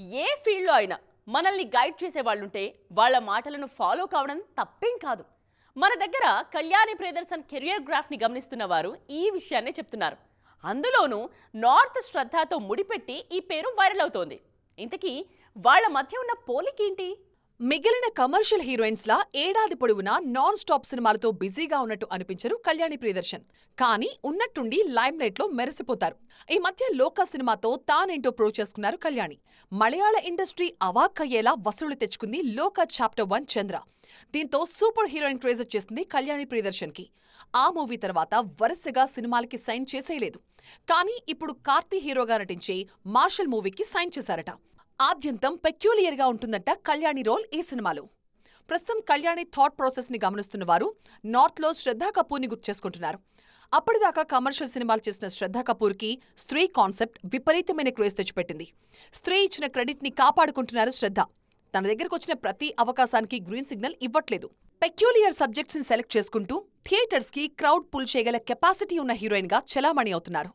ఏ ఫీల్డ్లో అయినా మనల్ని గైడ్ చేసే వాళ్ళుంటే వాళ్ళ మాటలను ఫాలో కావడం తప్పేం కాదు. మన దగ్గర కళ్యాణి ప్రియదర్శన్ కెరియర్ గ్రాఫ్ని గమనిస్తున్న వారు ఈ విషయాన్నే చెప్తున్నారు. అందులోనూ నార్త్ శ్రద్ధతో ముడిపెట్టి ఈ పేరు వైరల్ అవుతోంది. ఇంతకీ వాళ్ళ మధ్య ఉన్న పోలికేంటి మిగిలిన కమర్షియల్ హీరోయిన్స్ లా ఏడాది పొడవునా నాన్ స్టాప్ సినిమాలతో బిజీగా ఉన్నట్టు అనిపించరు కళ్యాణి ప్రియదర్శన్. కానీ ఉన్నట్టుండి లైమ్ లైట్లో మెరిసిపోతారు. ఈ మధ్య లోకా సినిమాతో తానేంటో ప్రూవ్ చేసుకున్నారు కళ్యాణి. మలయాళ ఇండస్ట్రీ అవాక్కయ్యేలా వసూళ్ళు తెచ్చుకుంది లోకా చాప్టర్ వన్ చంద్ర. దీంతో సూపర్ హీరోయిన్ క్రేజ్ వచ్చేసింది కళ్యాణి ప్రియదర్శన్కి ఆ మూవీ తర్వాత వరుసగా సినిమాలకి సైన్ చేసేయలేదు. కానీ ఇప్పుడు కార్తీ హీరోగా నటించే మార్షల్ మూవీకి సైన్ చేశారట. ఆద్యంతం పెక్యూలియర్గా ఉంటుందంట కళ్యాణి రోల్ ఈ సినిమాలో. ప్రస్తుతం కళ్యాణి థాట్ ప్రాసెస్ని గమనిస్తున్న వారు నార్త్లో శ్రద్ధా కపూర్ని గుర్తు చేసుకుంటున్నారు. అప్పటిదాకా కమర్షియల్ సినిమాలు చేసిన శ్రద్ధా కపూర్కి స్త్రీ కాన్సెప్ట్ విపరీతమైన క్రేజ్ తెచ్చిపెట్టింది. స్త్రీ ఇచ్చిన క్రెడిట్ని కాపాడుకుంటున్నారు శ్రద్ధ. తన దగ్గరకు వచ్చిన ప్రతి అవకాశానికి గ్రీన్ సిగ్నల్ ఇవ్వట్లేదు. పెక్యూలియర్ సబ్జెక్ట్స్ని సెలెక్ట్ చేసుకుంటూ థియేటర్స్కి క్రౌడ్ పుల్ చేయగల కెపాసిటీ ఉన్న హీరోయిన్గా చెలామణి అవుతున్నారు.